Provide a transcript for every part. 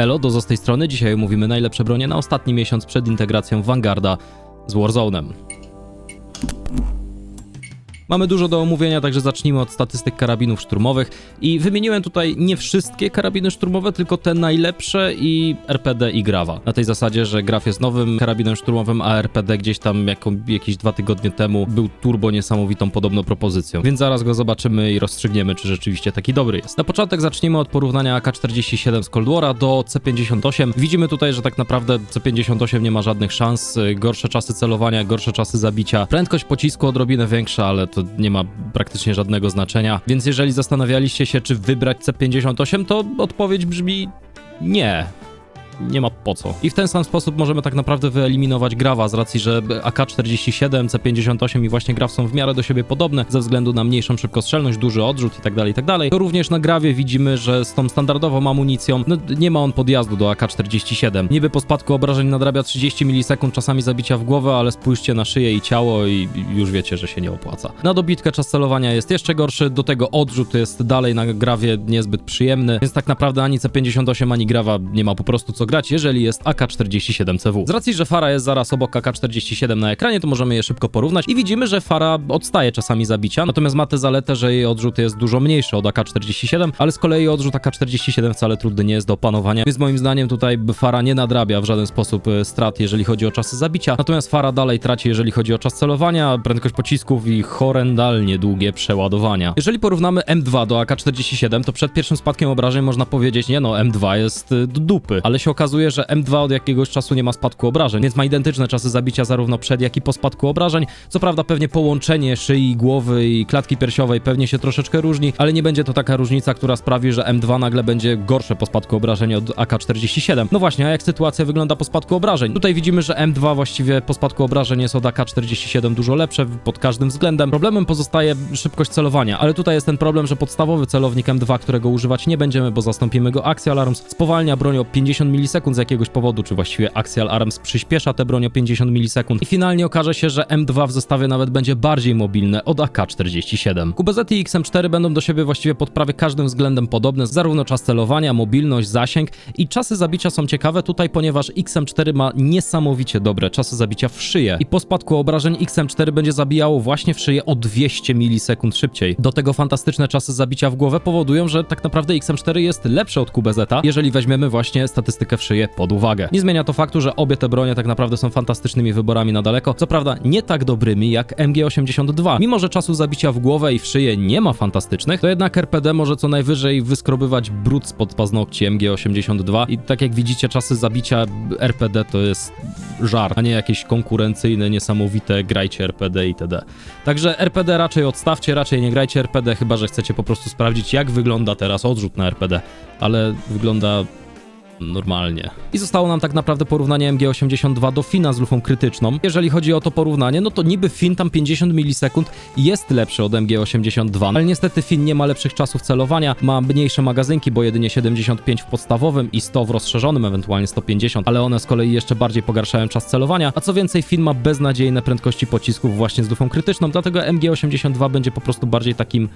Elo, do z tej strony. Dzisiaj omówimy najlepsze bronie na ostatni miesiąc przed integracją Vanguarda z Warzone'em. Mamy dużo do omówienia, także zacznijmy od statystyk karabinów szturmowych. I wymieniłem tutaj nie wszystkie karabiny szturmowe, tylko te najlepsze i RPD i Grawa. Na tej zasadzie, że Graf jest nowym karabinem szturmowym, a RPD gdzieś tam jako, jakieś dwa tygodnie temu był turbo niesamowitą podobno propozycją. Więc zaraz go zobaczymy i rozstrzygniemy, czy rzeczywiście taki dobry jest. Na początek zacznijmy od porównania AK-47 z Cold War'a do C-58. Widzimy tutaj, że tak naprawdę C-58 nie ma żadnych szans. Gorsze czasy celowania, gorsze czasy zabicia. Prędkość pocisku odrobinę większa, ale to nie ma praktycznie żadnego znaczenia. Więc jeżeli zastanawialiście się, czy wybrać C58, to odpowiedź brzmi nie. Nie ma po co. I w ten sam sposób możemy tak naprawdę wyeliminować Grawa z racji, że AK-47, C58 i właśnie Graw są w miarę do siebie podobne ze względu na mniejszą szybkostrzelność, duży odrzut i tak dalej, i tak. To również na Grawie widzimy, że z tą standardową amunicją no, nie ma on podjazdu do AK-47. Niby po spadku obrażeń nadrabia 30 milisekund czasami zabicia w głowę, ale spójrzcie na szyję i ciało i już wiecie, że się nie opłaca. Na dobitkę czas celowania jest jeszcze gorszy, do tego odrzut jest dalej na Grawie niezbyt przyjemny, więc tak naprawdę ani C58, ani Grawa nie ma po prostu co grać, jeżeli jest AK-47CW. Z racji, że fara jest zaraz obok AK-47 na ekranie, to możemy je szybko porównać i widzimy, że fara odstaje czasami zabicia, natomiast ma tę zaletę, że jej odrzut jest dużo mniejszy od AK-47, ale z kolei odrzut AK-47 wcale trudny nie jest do opanowania, więc moim zdaniem tutaj fara nie nadrabia w żaden sposób e, strat, jeżeli chodzi o czasy zabicia, natomiast fara dalej traci, jeżeli chodzi o czas celowania, prędkość pocisków i horrendalnie długie przeładowania. Jeżeli porównamy M2 do AK-47, to przed pierwszym spadkiem obrażeń można powiedzieć, nie no, M2 jest e, dupy, ale się okazuje, że M2 od jakiegoś czasu nie ma spadku obrażeń, więc ma identyczne czasy zabicia zarówno przed, jak i po spadku obrażeń. Co prawda pewnie połączenie szyi, głowy i klatki piersiowej pewnie się troszeczkę różni, ale nie będzie to taka różnica, która sprawi, że M2 nagle będzie gorsze po spadku obrażeń od AK-47. No właśnie, a jak sytuacja wygląda po spadku obrażeń? Tutaj widzimy, że M2 właściwie po spadku obrażeń jest od AK-47 dużo lepsze pod każdym względem. Problemem pozostaje szybkość celowania, ale tutaj jest ten problem, że podstawowy celownik M2, którego używać nie będziemy, bo zastąpimy go Axial Arms, spowalnia broń o 50 milisekund z jakiegoś powodu, czy właściwie Axial Arms przyspiesza tę broń o 50 milisekund i finalnie okaże się, że M2 w zestawie nawet będzie bardziej mobilne od AK-47. QBZ i XM4 będą do siebie właściwie pod prawie każdym względem podobne, zarówno czas celowania, mobilność, zasięg i czasy zabicia są ciekawe tutaj, ponieważ XM4 ma niesamowicie dobre czasy zabicia w szyję i po spadku obrażeń XM4 będzie zabijało właśnie w szyję o 200 milisekund szybciej. Do tego fantastyczne czasy zabicia w głowę powodują, że tak naprawdę XM4 jest lepsze od QBZ, jeżeli weźmiemy właśnie statystykę szyję pod uwagę. Nie zmienia to faktu, że obie te bronie tak naprawdę są fantastycznymi wyborami na daleko, co prawda nie tak dobrymi jak MG82. Mimo, że czasu zabicia w głowę i w szyję nie ma fantastycznych, to jednak RPD może co najwyżej wyskrobywać brud spod paznokci MG82 i tak jak widzicie czasy zabicia RPD to jest żart, a nie jakieś konkurencyjne, niesamowite grajcie RPD itd. Także RPD raczej odstawcie, raczej nie grajcie RPD, chyba że chcecie po prostu sprawdzić jak wygląda teraz odrzut na RPD, ale wygląda normalnie. I zostało nam tak naprawdę porównanie MG82 do Fina z lufą krytyczną. Jeżeli chodzi o to porównanie, no to niby Fin tam 50 milisekund jest lepszy od MG82, ale niestety Fin nie ma lepszych czasów celowania, ma mniejsze magazynki, bo jedynie 75 w podstawowym i 100 w rozszerzonym, ewentualnie 150, ale one z kolei jeszcze bardziej pogarszają czas celowania, a co więcej Fin ma beznadziejne prędkości pocisków właśnie z lufą krytyczną, dlatego MG82 będzie po prostu bardziej takim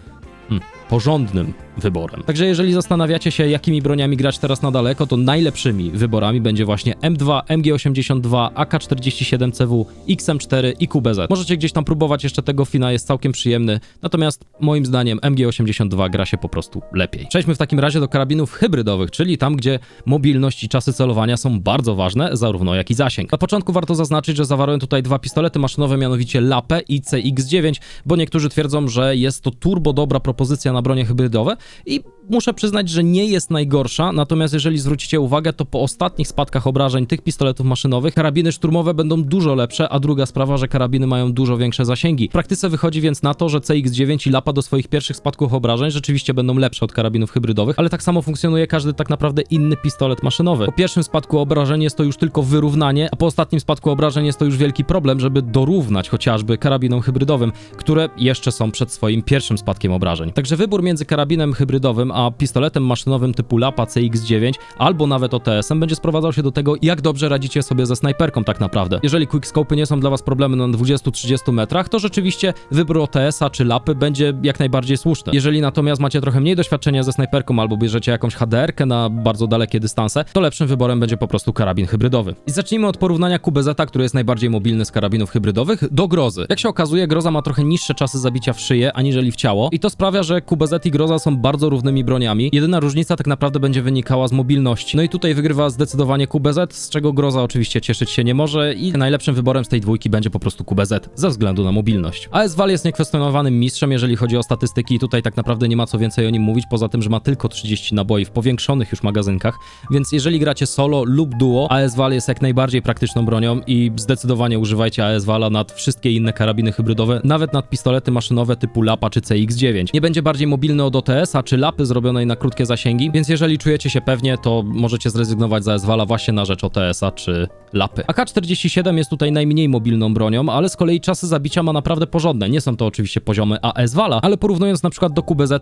hmm, porządnym wyborem. Także jeżeli zastanawiacie się, jakimi broniami grać teraz na daleko, to najlepszymi wyborami będzie właśnie M2, MG82, AK-47CW, XM4 i QBZ. Możecie gdzieś tam próbować jeszcze tego Fina, jest całkiem przyjemny, natomiast moim zdaniem MG82 gra się po prostu lepiej. Przejdźmy w takim razie do karabinów hybrydowych, czyli tam, gdzie mobilność i czasy celowania są bardzo ważne, zarówno jak i zasięg. Na początku warto zaznaczyć, że zawarłem tutaj dwa pistolety maszynowe, mianowicie LAPE i CX9, bo niektórzy twierdzą, że jest to turbo dobra propozycja na bronie hybrydowe i muszę przyznać, że nie jest najgorsza, natomiast jeżeli zwrócicie uwagę, to po ostatnich spadkach obrażeń tych pistoletów maszynowych karabiny szturmowe będą dużo lepsze, a druga sprawa, że karabiny mają dużo większe zasięgi. W praktyce wychodzi więc na to, że CX9 i Lapa do swoich pierwszych spadków obrażeń rzeczywiście będą lepsze od karabinów hybrydowych, ale tak samo funkcjonuje każdy tak naprawdę inny pistolet maszynowy. Po pierwszym spadku obrażeń jest to już tylko wyrównanie, a po ostatnim spadku obrażeń jest to już wielki problem, żeby dorównać chociażby karabinom hybrydowym, które jeszcze są przed swoim pierwszym spadkiem obrażeń. Także wybór między karabinem hybrydowym a a pistoletem maszynowym typu Lapa CX-9 albo nawet OTS-em będzie sprowadzał się do tego, jak dobrze radzicie sobie ze snajperką tak naprawdę. Jeżeli quickscope'y nie są dla was problemem na 20-30 metrach, to rzeczywiście wybór OTS-a czy Lapy będzie jak najbardziej słuszny. Jeżeli natomiast macie trochę mniej doświadczenia ze snajperką albo bierzecie jakąś HDR-kę na bardzo dalekie dystanse, to lepszym wyborem będzie po prostu karabin hybrydowy. I zacznijmy od porównania QBZ, który jest najbardziej mobilny z karabinów hybrydowych, do Grozy. Jak się okazuje, Groza ma trochę niższe czasy zabicia w szyję aniżeli w ciało i to sprawia, że QBZ i Groza są bardzo równymi broniami. Jedyna różnica tak naprawdę będzie wynikała z mobilności. No i tutaj wygrywa zdecydowanie QBZ, z czego Groza oczywiście cieszyć się nie może i najlepszym wyborem z tej dwójki będzie po prostu QBZ ze względu na mobilność. AS Val jest niekwestionowanym mistrzem, jeżeli chodzi o statystyki i tutaj tak naprawdę nie ma co więcej o nim mówić, poza tym, że ma tylko 30 naboi w powiększonych już magazynkach, więc jeżeli gracie solo lub duo, AS Val jest jak najbardziej praktyczną bronią i zdecydowanie używajcie AS Vala nad wszystkie inne karabiny hybrydowe, nawet nad pistolety maszynowe typu Lapa czy CX-9. Nie będzie bardziej mobilny od OTS-a czy Lapy zrobionej na krótkie zasięgi, więc jeżeli czujecie się pewnie, to możecie zrezygnować z AS Vala właśnie na rzecz OTS-a czy Lapy. AK-47 jest tutaj najmniej mobilną bronią, ale z kolei czasy zabicia ma naprawdę porządne. Nie są to oczywiście poziomy AS Vala, ale porównując na przykład do QBZ,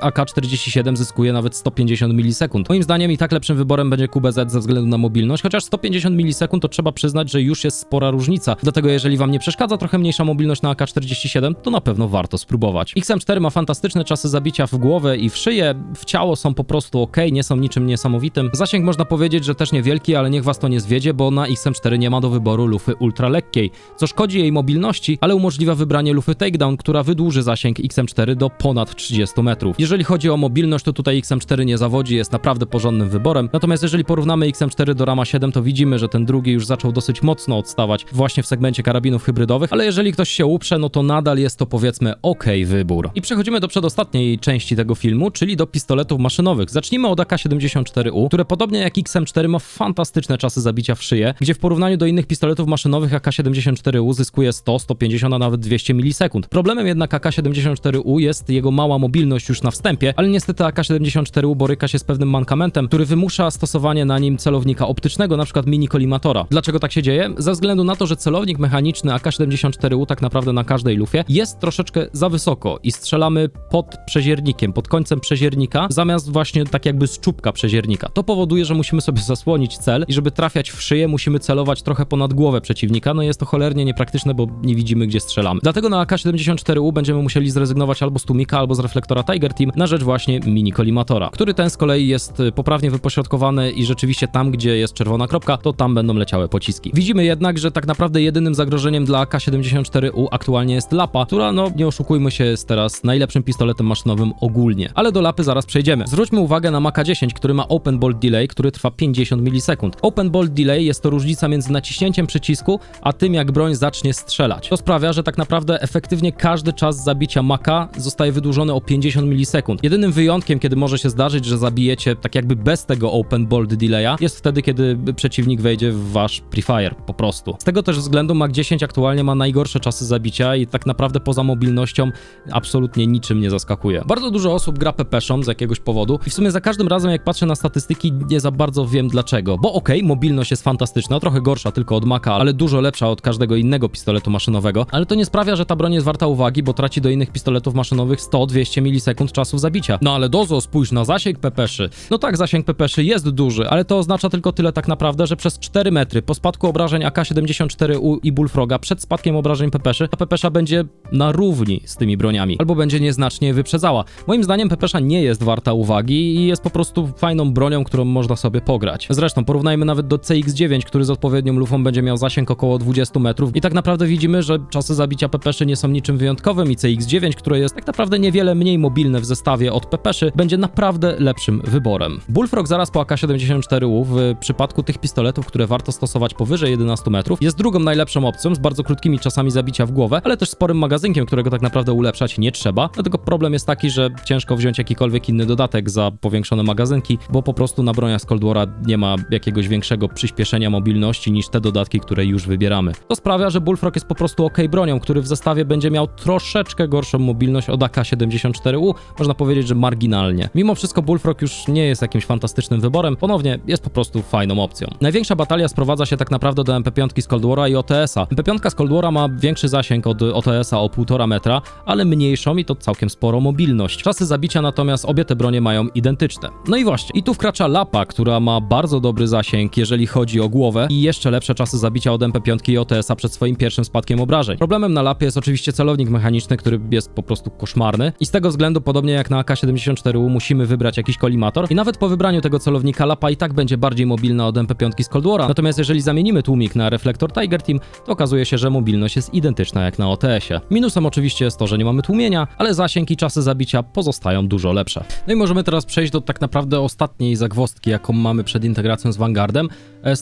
AK-47 zyskuje nawet 150 milisekund. Moim zdaniem i tak lepszym wyborem będzie QBZ ze względu na mobilność, chociaż 150 milisekund to trzeba przyznać, że już jest spora różnica. Dlatego jeżeli wam nie przeszkadza trochę mniejsza mobilność na AK-47, to na pewno warto spróbować. XM4 ma fantastyczne czasy zabicia w głowę i w szyję, w ciało są po prostu ok, nie są niczym niesamowitym. Zasięg można powiedzieć, że też niewielki, ale niech was to nie zwiedzie, bo na XM4 nie ma do wyboru lufy ultralekkiej, co szkodzi jej mobilności, ale umożliwia wybranie lufy takedown, która wydłuży zasięg XM4 do ponad 30 metrów. Jeżeli chodzi o mobilność, to tutaj XM4 nie zawodzi, jest naprawdę porządnym wyborem. Natomiast jeżeli porównamy XM4 do Rama 7, to widzimy, że ten drugi już zaczął dosyć mocno odstawać właśnie w segmencie karabinów hybrydowych, ale jeżeli ktoś się uprze, no to nadal jest to powiedzmy ok wybór. I przechodzimy do przedostatniej części tego filmu, czyli do pistoletów maszynowych. Zacznijmy od AK-74U, które podobnie jak XM4 ma fantastyczne czasy zabicia w szyję, gdzie w porównaniu do innych pistoletów maszynowych AK-74U zyskuje 100, 150, a nawet 200 milisekund. Problemem jednak AK-74U jest jego mała mobilność już na wstępie, ale niestety AK-74U boryka się z pewnym mankamentem, który wymusza stosowanie na nim celownika optycznego, np. mini kolimatora. Dlaczego tak się dzieje? Ze względu na to, że celownik mechaniczny AK-74U tak naprawdę na każdej lufie jest troszeczkę za wysoko i strzelamy pod przeziernikiem, pod końcem przeziernika, zamiast właśnie tak jakby z czubka przeziernika. To powoduje, że musimy sobie zasłonić cel i żeby trafiać w szyję, musimy celować trochę ponad głowę przeciwnika. No jest to cholernie niepraktyczne, bo nie widzimy, gdzie strzelamy. Dlatego na AK-74U będziemy musieli zrezygnować albo z tłumika, albo z reflektora Tiger Team na rzecz właśnie mini kolimatora, który ten z kolei jest y, poprawnie wypośrodkowany i rzeczywiście tam, gdzie jest czerwona kropka, to tam będą leciały pociski. Widzimy jednak, że tak naprawdę jedynym zagrożeniem dla AK-74U aktualnie jest Lapa, która, no nie oszukujmy się, jest teraz najlepszym pistoletem maszynowym ogólnie. Ale do Lapy zaraz przejdziemy. Zwróćmy uwagę na Maka 10, który ma Open Bolt Delay, który trwa 50 milisekund. Open Bolt Delay jest to różnica między naciśnięciem przycisku, a tym jak broń zacznie strzelać. To sprawia, że tak naprawdę efektywnie każdy czas zabicia Maka zostaje wydłużony o 50 milisekund. Jedynym wyjątkiem, kiedy może się zdarzyć, że zabijecie tak jakby bez tego Open Bolt Delaya, jest wtedy, kiedy przeciwnik wejdzie w wasz prefire, po prostu. Z tego też względu Mak 10 aktualnie ma najgorsze czasy zabicia i tak naprawdę poza mobilnością absolutnie niczym nie zaskakuje. Bardzo dużo osób gra pepeszą z jakiegoś powodu i w sumie za każdym razem jak patrzę na statystyki nie za bardzo wiem dlaczego. Bo okej, okay, mobilność jest fantastyczna, trochę gorsza tylko od Maka, ale dużo lepsza od każdego innego pistoletu maszynowego, ale to nie sprawia, że ta broń jest warta uwagi, bo traci do innych pistoletów maszynowych 100-200 milisekund czasu zabicia. No ale Dozo, spójrz na zasięg pepeszy. No tak, zasięg pepeszy jest duży, ale to oznacza tylko tyle tak naprawdę, że przez 4 metry po spadku obrażeń AK-74U i Bullfroga przed spadkiem obrażeń pepeszy, ta pepesza będzie na równi z tymi broniami, albo będzie nieznacznie wyprzedzała. Moim zdaniem pepesza nie jest warta uwagi i jest po prostu fajną bronią, którą można sobie pograć. Zresztą porównajmy nawet do CX-9, który z odpowiednią lufą będzie miał zasięg około 20 metrów i tak naprawdę widzimy, że czasy zabicia pepeszy nie są niczym wyjątkowym i CX-9, które jest tak naprawdę niewiele mniej mobilne w zestawie od pepeszy, będzie naprawdę lepszym wyborem. Bullfrog zaraz po AK-74U w przypadku tych pistoletów, które warto stosować powyżej 11 metrów, jest drugą najlepszą opcją z bardzo krótkimi czasami zabicia w głowę, ale też sporym magazynkiem, którego tak naprawdę ulepszać nie trzeba. Dlatego problem jest taki, że ciężko wziąć jakikolwiek inny dodatek za powiększone magazynki, bo po prostu na broniach z Cold War'a nie ma jakiegoś większego przyspieszenia mobilności niż te dodatki, które już wybieramy. To sprawia, że Bullfrog jest po prostu ok bronią, który w zestawie będzie miał troszeczkę gorszą mobilność od AK-74U, można powiedzieć, że marginalnie. Mimo wszystko Bullfrog już nie jest jakimś fantastycznym wyborem, ponownie jest po prostu fajną opcją. Największa batalia sprowadza się tak naprawdę do MP5 z Cold War'a i OTS-a. MP5 z Cold War'a ma większy zasięg od OTS-a o 1,5 metra, ale mniejszą i to całkiem sporo mobilność. Czasy zabicia natomiast natomiast obie te bronie mają identyczne. No i właśnie, i tu wkracza Lapa, która ma bardzo dobry zasięg, jeżeli chodzi o głowę i jeszcze lepsze czasy zabicia od MP5 i OTS-a przed swoim pierwszym spadkiem obrażeń. Problemem na Lapie jest oczywiście celownik mechaniczny, który jest po prostu koszmarny i z tego względu, podobnie jak na AK-74U, musimy wybrać jakiś kolimator i nawet po wybraniu tego celownika Lapa i tak będzie bardziej mobilna od MP5 z Cold War'a. Natomiast jeżeli zamienimy tłumik na reflektor Tiger Team, to okazuje się, że mobilność jest identyczna jak na OTS-ie. Minusem oczywiście jest to, że nie mamy tłumienia, ale zasięg i czasy zabicia pozostają dużo lepsze. No i możemy teraz przejść do tak naprawdę ostatniej zagwozdki, jaką mamy przed integracją z Vanguardem.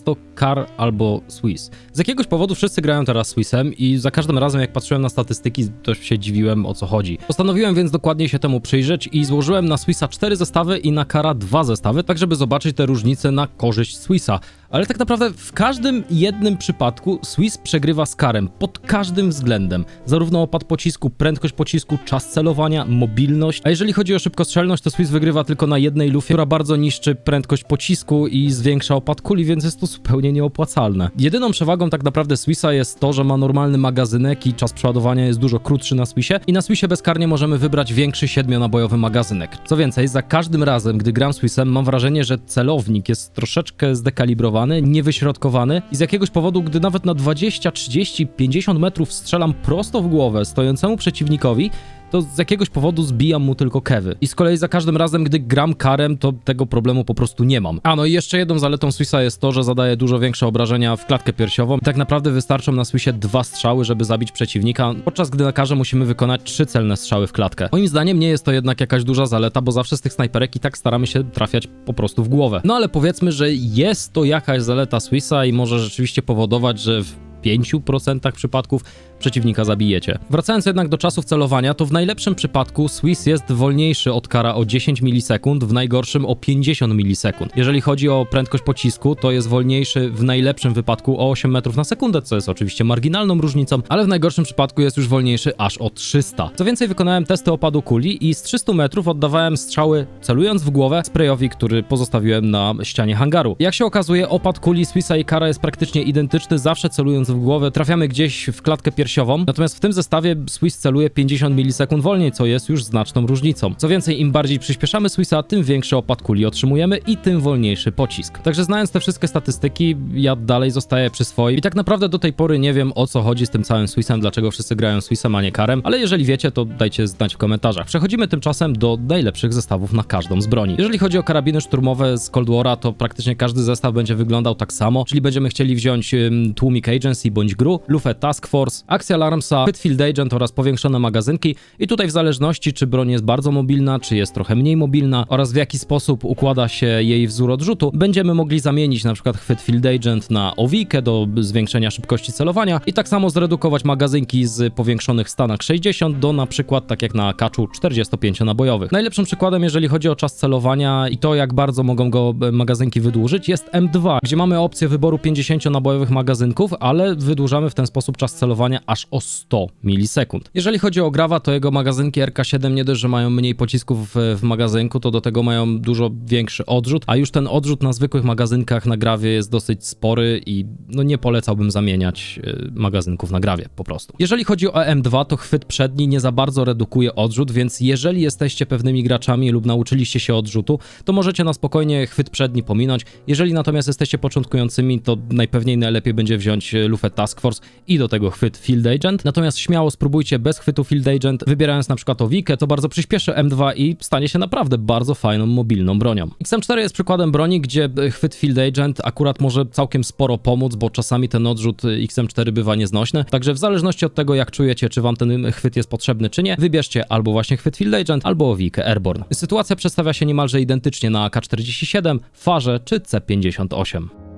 To Car albo Swiss. Z jakiegoś powodu wszyscy grają teraz Swissem i za każdym razem jak patrzyłem na statystyki, to się dziwiłem o co chodzi. Postanowiłem więc dokładnie się temu przyjrzeć i złożyłem na Swissa 4 zestawy i na Cara 2 zestawy, tak żeby zobaczyć te różnice na korzyść Swissa. Ale tak naprawdę w każdym jednym przypadku Swiss przegrywa z Karem pod każdym względem. Zarówno opad pocisku, prędkość pocisku, czas celowania, mobilność. A jeżeli chodzi o szybkostrzelność, to Swiss wygrywa tylko na jednej lufie, która bardzo niszczy prędkość pocisku i zwiększa opad kuli, więc jest to zupełnie nieopłacalne. Jedyną przewagą tak naprawdę Swissa jest to, że ma normalny magazynek i czas przeładowania jest dużo krótszy na Swissie i na Swissie bezkarnie możemy wybrać większy siedmionabojowy magazynek. Co więcej, za każdym razem, gdy gram Swissem, mam wrażenie, że celownik jest troszeczkę zdekalibrowany, niewyśrodkowany i z jakiegoś powodu, gdy nawet na 20, 30, 50 metrów strzelam prosto w głowę stojącemu przeciwnikowi, to z jakiegoś powodu zbijam mu tylko kewy. I z kolei za każdym razem, gdy gram karem, to tego problemu po prostu nie mam. A no i jeszcze jedną zaletą Swissa jest to, że zadaje dużo większe obrażenia w klatkę piersiową. Tak naprawdę wystarczą na Swissie dwa strzały, żeby zabić przeciwnika, podczas gdy na karze musimy wykonać trzy celne strzały w klatkę. Moim zdaniem nie jest to jednak jakaś duża zaleta, bo zawsze z tych snajperek i tak staramy się trafiać po prostu w głowę. No ale powiedzmy, że jest to jakaś zaleta Swissa i może rzeczywiście powodować, że w 5% przypadków przeciwnika zabijecie. Wracając jednak do czasów celowania, to w najlepszym przypadku Swiss jest wolniejszy od kara o 10 milisekund, w najgorszym o 50 milisekund. Jeżeli chodzi o prędkość pocisku, to jest wolniejszy w najlepszym wypadku o 8 metrów na sekundę, co jest oczywiście marginalną różnicą, ale w najgorszym przypadku jest już wolniejszy aż o 300. Co więcej, wykonałem testy opadu kuli i z 300 metrów oddawałem strzały celując w głowę sprayowi, który pozostawiłem na ścianie hangaru. Jak się okazuje, opad kuli Swissa i kara jest praktycznie identyczny, zawsze celując w głowę trafiamy gdzieś w klatkę piersiową, natomiast w tym zestawie Swiss celuje 50 milisekund wolniej, co jest już znaczną różnicą. Co więcej, im bardziej przyspieszamy Swissa, tym większy opad kuli otrzymujemy i tym wolniejszy pocisk. Także znając te wszystkie statystyki, ja dalej zostaję przy swoim i tak naprawdę do tej pory nie wiem o co chodzi z tym całym Swissem, dlaczego wszyscy grają Swissem, a nie karem, ale jeżeli wiecie, to dajcie znać w komentarzach. Przechodzimy tymczasem do najlepszych zestawów na każdą z broni. Jeżeli chodzi o karabiny szturmowe z Cold War'a, to praktycznie każdy zestaw będzie wyglądał tak samo, czyli będziemy chcieli wziąć ym, tłumik Agency bądź GRU, lufę Task Force, akcja Alarmsa, Pitfield Agent oraz powiększone magazynki i tutaj w zależności czy broń jest bardzo mobilna, czy jest trochę mniej mobilna oraz w jaki sposób układa się jej wzór odrzutu, będziemy mogli zamienić na przykład chwyt Field Agent na owikę do zwiększenia szybkości celowania i tak samo zredukować magazynki z powiększonych stanach 60 do na przykład tak jak na kaczu 45-nabojowych. Najlepszym przykładem jeżeli chodzi o czas celowania i to jak bardzo mogą go e, magazynki wydłużyć jest M2, gdzie mamy opcję wyboru 50-nabojowych magazynków, ale wydłużamy w ten sposób czas celowania aż o 100 milisekund. Jeżeli chodzi o Grawa, to jego magazynki RK7 nie dość, że mają mniej pocisków w, w magazynku, to do tego mają dużo większy odrzut, a już ten odrzut na zwykłych magazynkach na Grawie jest dosyć spory i no nie polecałbym zamieniać y, magazynków na Grawie po prostu. Jeżeli chodzi o M2, to chwyt przedni nie za bardzo redukuje odrzut, więc jeżeli jesteście pewnymi graczami lub nauczyliście się odrzutu, to możecie na spokojnie chwyt przedni pominąć. Jeżeli natomiast jesteście początkującymi, to najpewniej najlepiej będzie wziąć y, lufę Task Force i do tego chwyt Field Agent. Natomiast śmiało spróbujcie bez chwytu Field Agent, wybierając na przykład Owikę, to bardzo przyspieszy M2 i stanie się naprawdę bardzo fajną, mobilną bronią. XM4 jest przykładem broni, gdzie y, chwyt Field Agent akurat może całkiem sporo pomóc, bo czasami ten odrzut y, XM4 bywa nieznośny. Także w zależności od tego, jak czujecie, czy wam ten chwyt jest potrzebny, czy nie, wybierzcie albo właśnie chwyt Field Agent, albo Owikę Airborne. Sytuacja przedstawia się niemalże identycznie na AK-47, Farze czy C-58.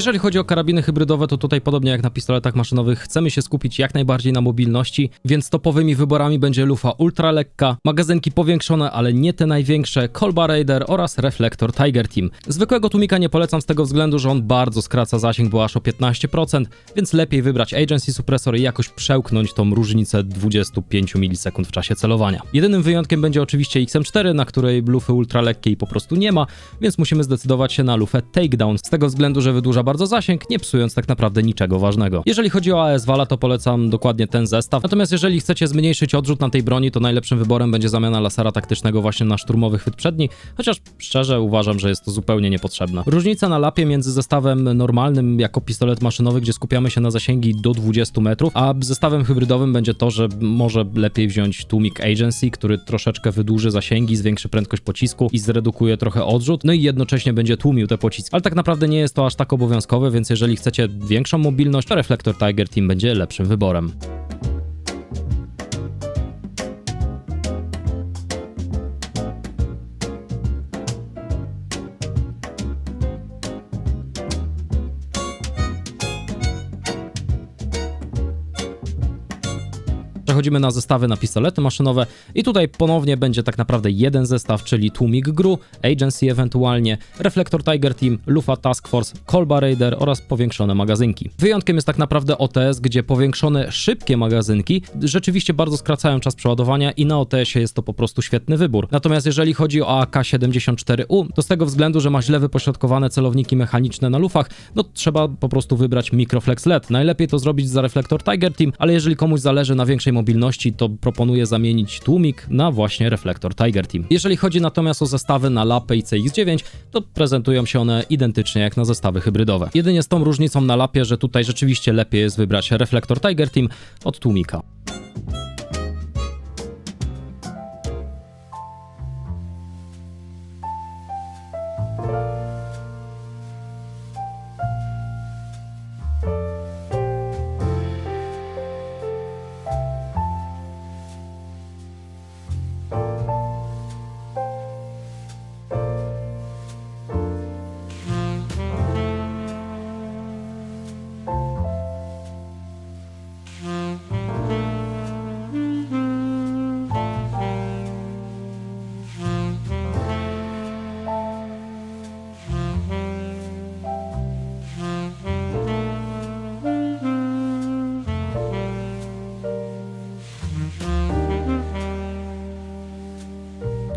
Jeżeli chodzi o karabiny hybrydowe, to tutaj podobnie jak na pistoletach maszynowych chcemy się skupić jak najbardziej na mobilności, więc topowymi wyborami będzie lufa ultra lekka, magazynki powiększone, ale nie te największe, Kolba Raider oraz reflektor Tiger Team. Zwykłego tłumika nie polecam z tego względu, że on bardzo skraca zasięg, bo aż o 15%, więc lepiej wybrać Agency Suppressor i jakoś przełknąć tą różnicę 25 milisekund w czasie celowania. Jedynym wyjątkiem będzie oczywiście XM4, na której lufy ultra lekkiej po prostu nie ma, więc musimy zdecydować się na lufę Takedown, z tego względu, że wydłuża bardzo zasięg, nie psując tak naprawdę niczego ważnego. Jeżeli chodzi o AS Vala, to polecam dokładnie ten zestaw, natomiast jeżeli chcecie zmniejszyć odrzut na tej broni, to najlepszym wyborem będzie zamiana lasera taktycznego właśnie na szturmowy chwyt przedni, chociaż szczerze uważam, że jest to zupełnie niepotrzebne. Różnica na lapie między zestawem normalnym jako pistolet maszynowy, gdzie skupiamy się na zasięgi do 20 metrów, a zestawem hybrydowym będzie to, że może lepiej wziąć tłumik Agency, który troszeczkę wydłuży zasięgi, zwiększy prędkość pocisku i zredukuje trochę odrzut, no i jednocześnie będzie tłumił te pociski. Ale tak naprawdę nie jest to aż tak obowiązkowe, więc jeżeli chcecie większą mobilność, to Reflektor Tiger Team będzie lepszym wyborem. Przechodzimy na zestawy na pistolety maszynowe i tutaj ponownie będzie tak naprawdę jeden zestaw, czyli tłumik GRU, Agency ewentualnie, Reflektor Tiger Team, Lufa Task Force, Kolba Raider oraz powiększone magazynki. Wyjątkiem jest tak naprawdę OTS, gdzie powiększone szybkie magazynki rzeczywiście bardzo skracają czas przeładowania i na OTS-ie jest to po prostu świetny wybór. Natomiast jeżeli chodzi o AK-74U, to z tego względu, że ma źle wypośrodkowane celowniki mechaniczne na lufach, no trzeba po prostu wybrać Microflex LED. Najlepiej to zrobić za Reflektor Tiger Team, ale jeżeli komuś zależy na większej mobilności, to proponuję zamienić tłumik na właśnie reflektor Tiger Team. Jeżeli chodzi natomiast o zestawy na lapę i CX9, to prezentują się one identycznie jak na zestawy hybrydowe. Jedynie z tą różnicą na lapie, że tutaj rzeczywiście lepiej jest wybrać reflektor Tiger Team od tłumika.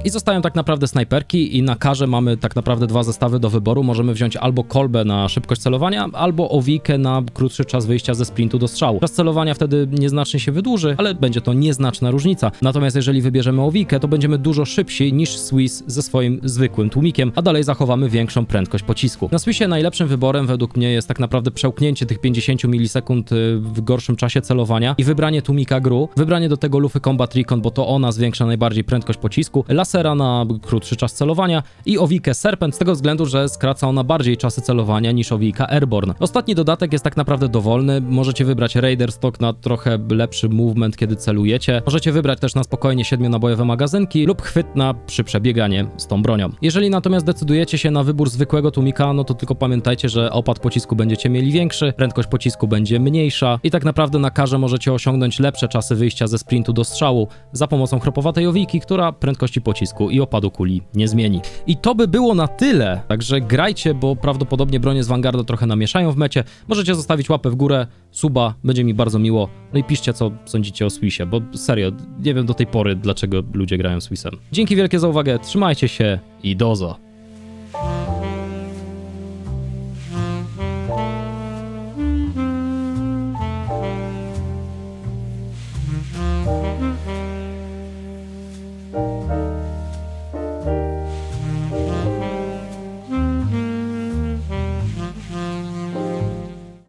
I zostają tak naprawdę snajperki i na karze mamy tak naprawdę dwa zestawy do wyboru. Możemy wziąć albo kolbę na szybkość celowania, albo owikę na krótszy czas wyjścia ze sprintu do strzału. Czas celowania wtedy nieznacznie się wydłuży, ale będzie to nieznaczna różnica. Natomiast jeżeli wybierzemy owikę, to będziemy dużo szybsi niż Swiss ze swoim zwykłym tłumikiem, a dalej zachowamy większą prędkość pocisku. Na Swissie najlepszym wyborem według mnie jest tak naprawdę przełknięcie tych 50 milisekund y, w gorszym czasie celowania i wybranie tłumika GRU, wybranie do tego lufy Combat Recon, bo to ona zwiększa najbardziej prędkość pocisku, lasera na krótszy czas celowania i owikę Serpent z tego względu, że skraca ona bardziej czasy celowania niż owika Airborne. Ostatni dodatek jest tak naprawdę dowolny, możecie wybrać Raider Stock na trochę lepszy movement, kiedy celujecie, możecie wybrać też na spokojnie 7-nabojowe magazynki lub chwyt na szybsze bieganie z tą bronią. Jeżeli natomiast decydujecie się na wybór zwykłego tłumika, no to tylko pamiętajcie, że opad pocisku będziecie mieli większy, prędkość pocisku będzie mniejsza i tak naprawdę na karze możecie osiągnąć lepsze czasy wyjścia ze sprintu do strzału za pomocą chropowatej owiki, która prędkości i opadu kuli nie zmieni. I to by było na tyle, także grajcie, bo prawdopodobnie bronie z Vanguarda trochę namieszają w mecie. Możecie zostawić łapę w górę, suba, będzie mi bardzo miło. No i piszcie, co sądzicie o Swissie, bo serio, nie wiem do tej pory, dlaczego ludzie grają Swissem. Dzięki wielkie za uwagę, trzymajcie się i dozo.